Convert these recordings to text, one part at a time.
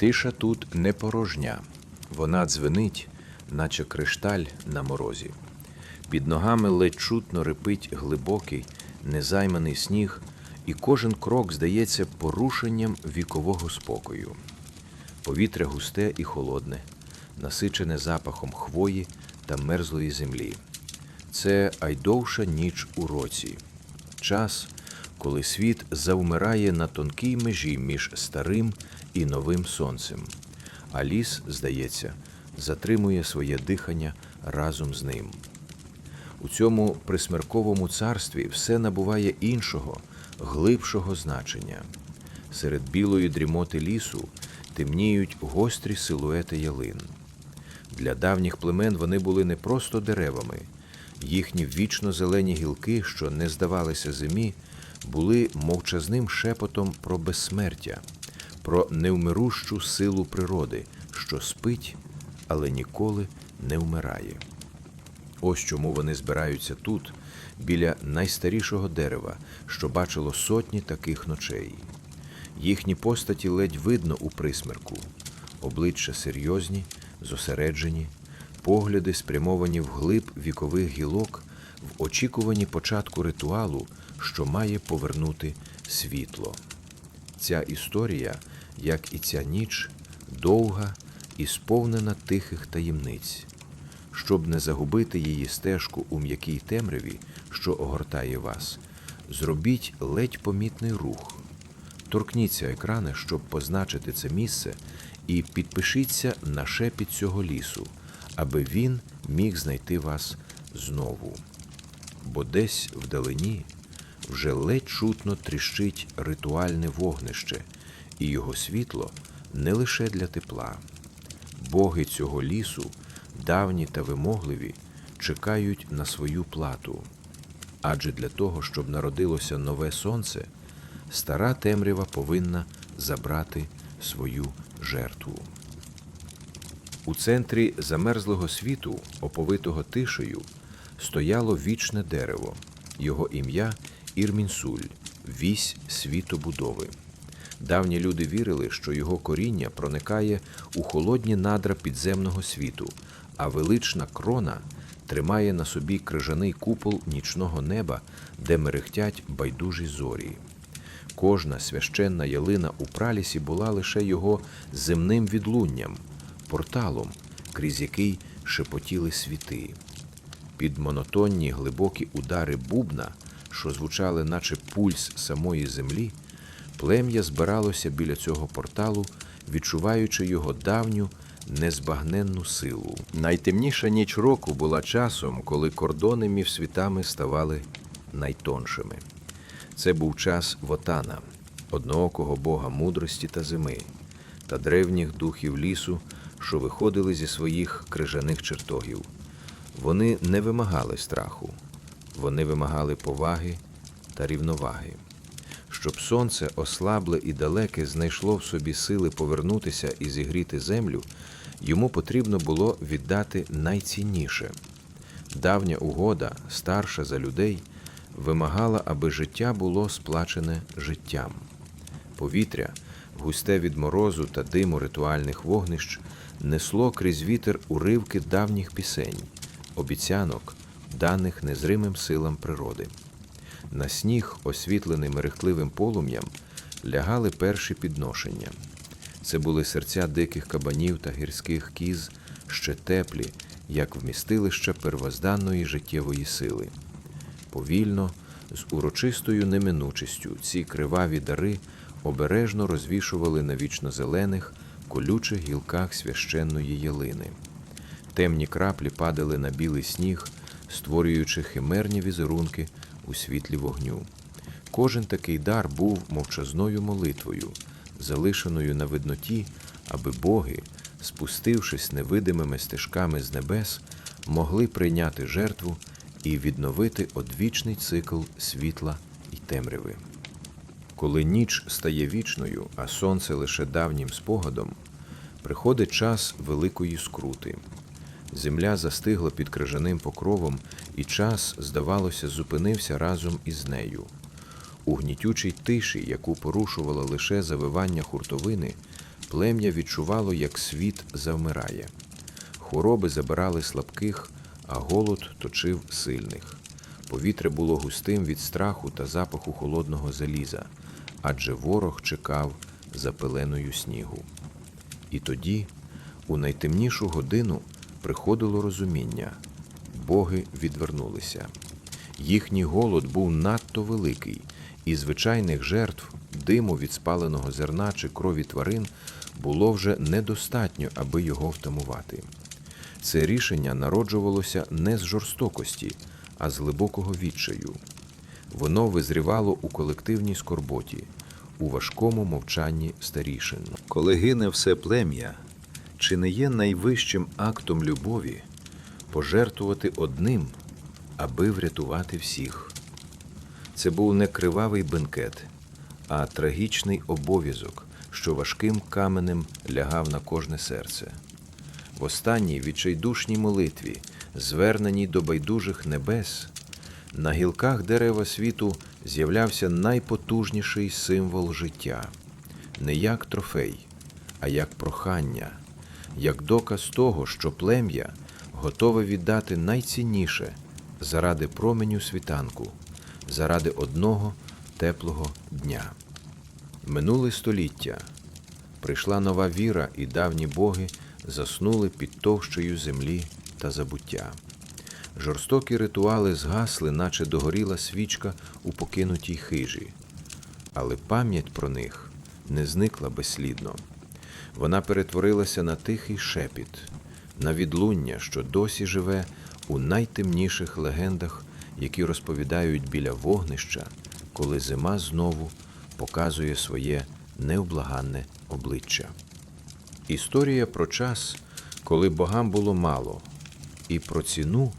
Тиша тут не порожня, вона дзвенить, наче кришталь на морозі. Під ногами ледь чутно рипить глибокий, незайманий сніг, і кожен крок здається порушенням вікового спокою. Повітря густе і холодне, насичене запахом хвої та мерзлої землі. Це айдовша ніч у році, час, коли світ завмирає на тонкій межі між старим і новим сонцем, а ліс, здається, затримує своє дихання разом з ним. У цьому присмерковому царстві все набуває іншого, глибшого значення. Серед білої дрімоти лісу темніють гострі силуети ялин. Для давніх племен вони були не просто деревами, їхні вічно зелені гілки, що не здавалися зимі, були мовчазним шепотом про безсмертя, про невмирущу силу природи, що спить, але ніколи не вмирає. Ось чому вони збираються тут, біля найстарішого дерева, що бачило сотні таких ночей. Їхні постаті ледь видно у присмерку, обличчя серйозні, зосереджені, погляди спрямовані вглиб вікових гілок в очікуванні початку ритуалу, що має повернути світло. Ця історія, як і ця ніч, довга і сповнена тихих таємниць. Щоб не загубити її стежку у м'якій темряві, що огортає вас, зробіть ледь помітний рух. Торкніться екрани, щоб позначити це місце, і підпишіться на шепіт цього лісу, аби він міг знайти вас знову. Бо десь вдалині вже ледь чутно тріщить ритуальне вогнище, і його світло не лише для тепла. Боги цього лісу, давні та вимогливі, чекають на свою плату. Адже для того, щоб народилося нове сонце, стара темрява повинна забрати свою жертву. У центрі замерзлого світу, оповитого тишею, стояло вічне дерево, його ім'я Ірмінсуль, вісь світобудови. Давні люди вірили, що його коріння проникає у холодні надра підземного світу, а велична крона тримає на собі крижаний купол нічного неба, де мерехтять байдужі зорі. Кожна священна ялина у пралісі була лише його земним відлунням, порталом, крізь який шепотіли світи. Під монотонні глибокі удари бубна, що звучали, наче пульс самої землі, плем'я збиралося біля цього порталу, відчуваючи його давню, незбагненну силу. Найтемніша ніч року була часом, коли кордони між світами ставали найтоншими. Це був час Вотана, одноокого бога мудрості та зими, та древніх духів лісу, що виходили зі своїх крижаних чертогів. Вони не вимагали страху, вони вимагали поваги та рівноваги. Щоб сонце ослабле і далеке знайшло в собі сили повернутися і зігріти землю, йому потрібно було віддати найцінніше. Давня угода, старша за людей, вимагала, аби життя було сплачене життям. Повітря, густе від морозу та диму ритуальних вогнищ, несло крізь вітер уривки давніх пісень, обіцянок, даних незримим силам природи. На сніг, освітлений мерехтливим полум'ям, лягали перші підношення. Це були серця диких кабанів та гірських кіз, ще теплі, як вмістилища первозданної життєвої сили. Повільно, з урочистою неминучістю, ці криваві дари обережно розвішували на вічно-зелених, колючих гілках священної ялини. Темні краплі падали на білий сніг, створюючи химерні візерунки у світлі вогню. Кожен такий дар був мовчазною молитвою, залишеною на видноті, аби боги, спустившись невидимими стежками з небес, могли прийняти жертву і відновити одвічний цикл світла і темряви. Коли ніч стає вічною, а сонце лише давнім спогадом, приходить час великої скрути. Земля застигла під крижаним покровом, і час, здавалося, зупинився разом із нею. У гнітючій тиші, яку порушувало лише завивання хуртовини, плем'я відчувало, як світ завмирає. Хвороби забирали слабких, а голод точив сильних. Повітря було густим від страху та запаху холодного заліза, адже ворог чекав за пеленою снігу. І тоді, у найтемнішу годину, приходило розуміння боги відвернулися. Їхній голод був надто великий, і звичайних жертв, диму від спаленого зерна чи крові тварин було вже недостатньо, аби його втамувати. Це рішення народжувалося не з жорстокості, а з глибокого відчаю. Воно визрівало у колективній скорботі, у важкому мовчанні старішин. Коли гине все плем'я, чи не є найвищим актом любові пожертвувати одним, аби врятувати всіх? Це був не кривавий бенкет, а трагічний обов'язок, що важким каменем лягав на кожне серце. В останній відчайдушній молитві, зверненій до байдужих небес, на гілках дерева світу з'являвся найпотужніший символ життя, не як трофей, а як прохання, як доказ того, що плем'я готове віддати найцінніше заради променю світанку, заради одного теплого дня. Минуле століття. Прийшла нова віра, і давні боги заснули під товщею землі та забуття. Жорстокі ритуали згасли, наче догоріла свічка у покинутій хижі, але пам'ять про них не зникла безслідно. Вона перетворилася на тихий шепіт, на відлуння, що досі живе у найтемніших легендах, які розповідають біля вогнища, коли зима знову показує своє невблаганне обличчя. Історія про час, коли богам було мало, і про ціну,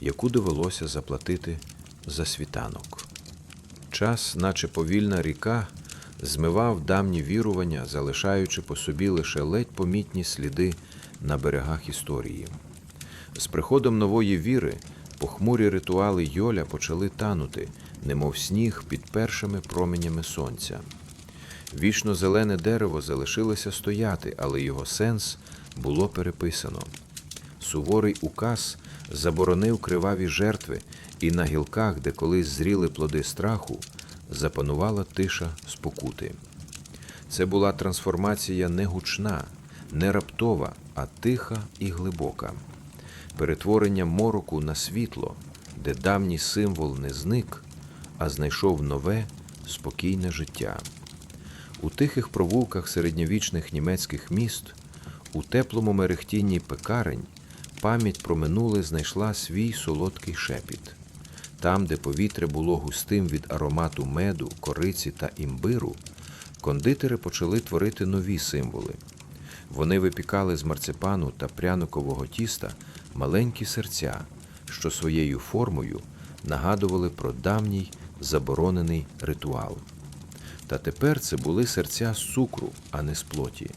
яку довелося заплатити за світанок. Час, наче повільна ріка, змивав давні вірування, залишаючи по собі лише ледь помітні сліди на берегах історії. З приходом нової віри похмурі ритуали Йоля почали танути, немов сніг під першими променями сонця. Вічно зелене дерево залишилося стояти, але його сенс було переписано. Суворий указ заборонив криваві жертви, і на гілках, де колись зріли плоди страху, запанувала тиша спокути. Це була трансформація не гучна, не раптова, а тиха і глибока. Перетворення мороку на світло, де давній символ не зник, а знайшов нове, спокійне життя. У тихих провулках середньовічних німецьких міст, у теплому мерехтінні пекарень, пам'ять про минуле знайшла свій солодкий шепіт. Там, де повітря було густим від аромату меду, кориці та імбиру, кондитери почали творити нові символи. Вони випікали з марципану та пряникового тіста маленькі серця, що своєю формою нагадували про давній заборонений ритуал. Та тепер це були серця з цукру, а не з плоті.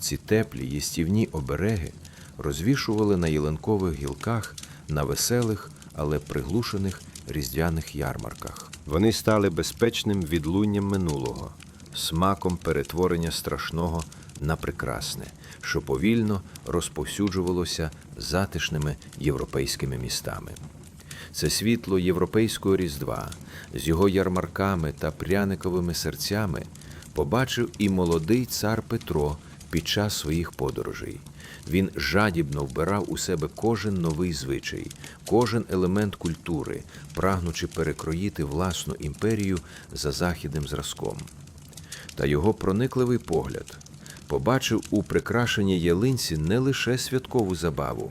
Ці теплі їстівні обереги розвішували на єленкових гілках на веселих, але приглушених різдвяних ярмарках. Вони стали безпечним відлунням минулого, смаком перетворення страшного на прекрасне, що повільно розповсюджувалося затишними європейськими містами. Це світло європейського різдва з його ярмарками та пряниковими серцями побачив і молодий цар Петро під час своїх подорожей. Він жадібно вбирав у себе кожен новий звичай, кожен елемент культури, прагнучи перекроїти власну імперію за західним зразком. Та його проникливий погляд побачив у прикрашеній ялинці не лише святкову забаву,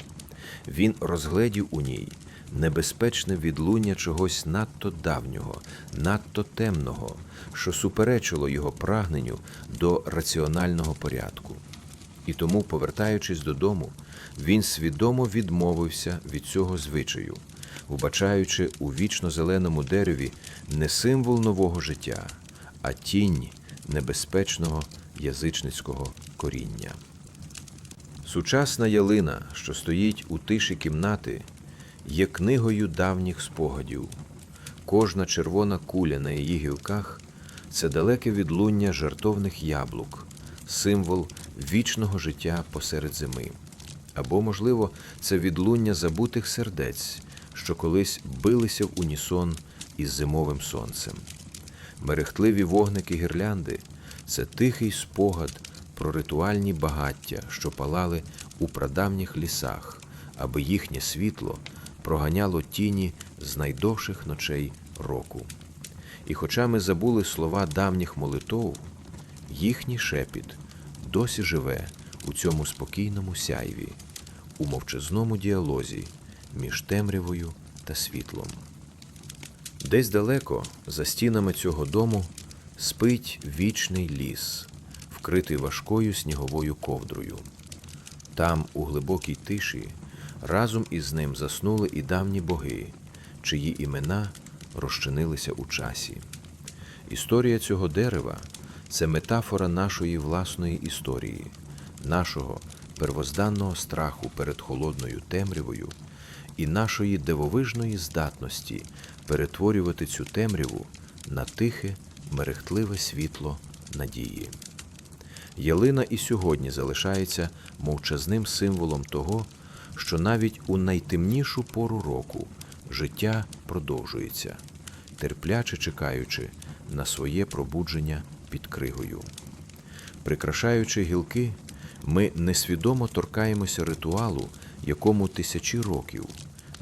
він розгледів у ній небезпечне відлуння чогось надто давнього, надто темного, що суперечило його прагненню до раціонального порядку. І тому, повертаючись додому, він свідомо відмовився від цього звичаю, вбачаючи у вічно зеленому дереві не символ нового життя, а тінь небезпечного язичницького коріння. Сучасна ялина, що стоїть у тиші кімнати, є книгою давніх спогадів. Кожна червона куля на її гілках це далеке відлуння жартовних яблук, символ вічного життя посеред зими. Або, можливо, це відлуння забутих сердець, що колись билися в унісон із зимовим сонцем. Мерехтливі вогники гірлянди це тихий спогад про ритуальні багаття, що палали у прадавніх лісах, аби їхнє світло проганяло тіні з найдовших ночей року. І хоча ми забули слова давніх молитов, їхній шепіт досі живе у цьому спокійному сяйві, у мовчазному діалозі між темрявою та світлом. Десь далеко, за стінами цього дому, спить вічний ліс, вкритий важкою сніговою ковдрою. Там, у глибокій тиші, разом із ним заснули і давні боги, чиї імена розчинилися у часі. Історія цього дерева це метафора нашої власної історії, нашого первозданного страху перед холодною темрявою і нашої дивовижної здатності перетворювати цю темряву на тихе, мерехтливе світло надії. Ялина і сьогодні залишається мовчазним символом того, що навіть у найтемнішу пору року життя продовжується, терпляче чекаючи на своє пробудження під кригою. Прикрашаючи гілки, ми несвідомо торкаємося ритуалу, якому тисячі років.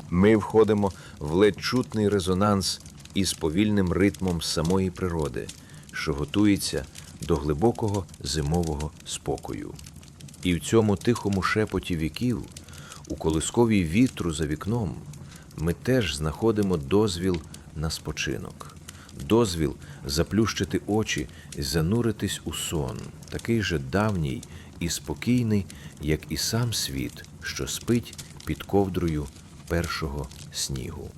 Ми входимо в ледь чутний резонанс із повільним ритмом самої природи, що готується до глибокого зимового спокою. І в цьому тихому шепоті віків, у колисковій вітру за вікном, ми теж знаходимо дозвіл на спочинок, дозвіл заплющити очі і зануритись у сон, такий же давній і спокійний, як і сам світ, що спить під ковдрою першого снігу.